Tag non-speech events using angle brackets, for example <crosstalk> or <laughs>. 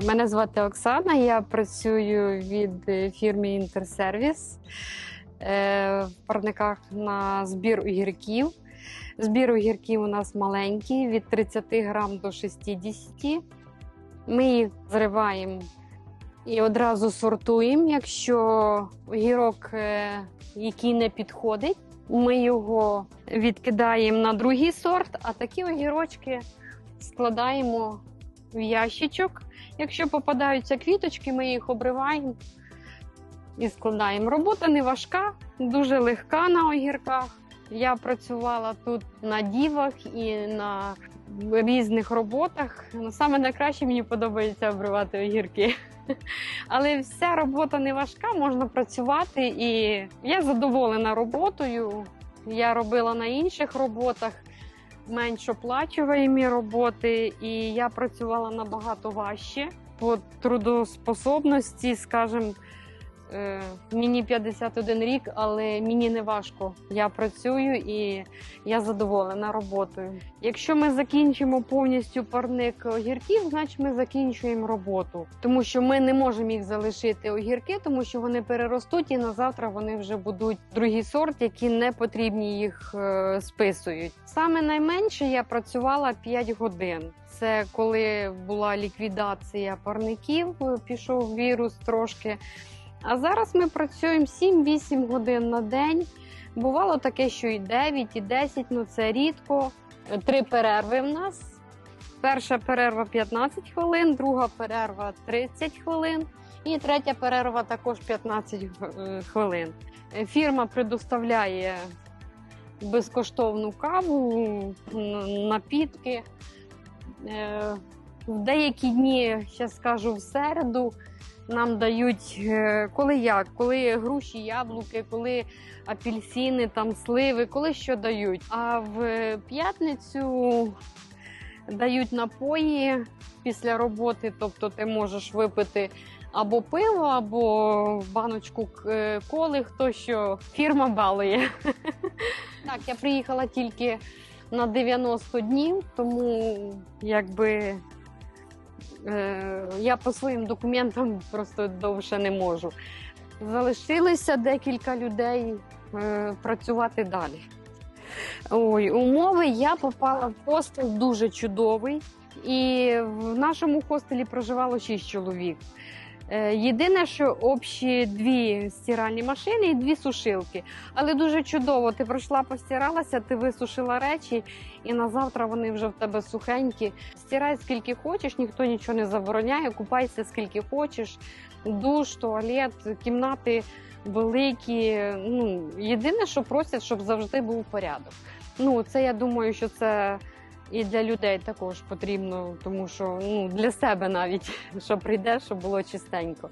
Мене звати Оксана. Я працюю від фірми Інтерсервіс е, в парниках на збір огірків. Збір огірків у нас маленький від 30 грам до 60. Ми їх зриваємо і одразу сортуємо. Якщо огірок, е, який не підходить, ми його відкидаємо на другий сорт, а такі огірочки складаємо в ящичок. Якщо попадаються квіточки, ми їх обриваємо і складаємо. Робота не важка, дуже легка на огірках. Я працювала тут на дівах і на різних роботах. Ну, Саме найкраще мені подобається обривати огірки. <laughs> Але вся робота не важка, можна працювати, і я задоволена роботою. Я робила на інших роботах менш оплачуваємі роботи, і я працювала набагато важче. По трудоспособності, скажімо, мені 51 рік, але мені не важко. Я працюю і я задоволена роботою. Якщо ми закінчимо повністю парник огірків, значить ми закінчуємо роботу, тому що ми не можемо їх залишити огірки, тому що вони переростуть і на завтра вони вже будуть другий сорт, які не потрібні їх е, списують. Саме найменше я працювала 5 годин. Це коли була ліквідація парників, е, пішов вірус трошки. А зараз ми працюємо 7-8 годин на день. Бувало таке, що і 9, і 10, ну це рідко. Три перерви в нас. Перша перерва 15 хвилин, друга перерва 30 хвилин, і третя перерва також 15 е, хвилин. Фірма предоставляє безкоштовну каву, напітки. Е, В деякі дні, ще скажу, в середу нам дають е, коли як, коли груші, яблуки, коли апельсини, там сливи, коли що дають. А в п'ятницю дають напої після роботи, тобто ти можеш випити або пиво, або баночку е, коли, хто що фірма балує. <laughs> Так, я приїхала тільки на 90 днів, тому якби я по своїм документам просто довше не можу. Залишилися декілька людей е, працювати далі. Ой, умови я попала в хостел дуже чудовий, і в нашому хостелі проживало 6 чоловік. Е, Єдине, що общі дві стиральні машини і дві сушилки. Але дуже чудово. Ти пройшла, постиралася, ти висушила речі, і на завтра вони вже в тебе сухенькі. Стирай скільки хочеш, ніхто нічого не забороняє, купайся скільки хочеш. Душ, туалет, кімнати великі. Ну, єдине, що просять, щоб завжди був порядок. Ну, це я думаю, що це і для людей також потрібно, тому що ну, для себе навіть, <laughs> що прийде, щоб було чистенько.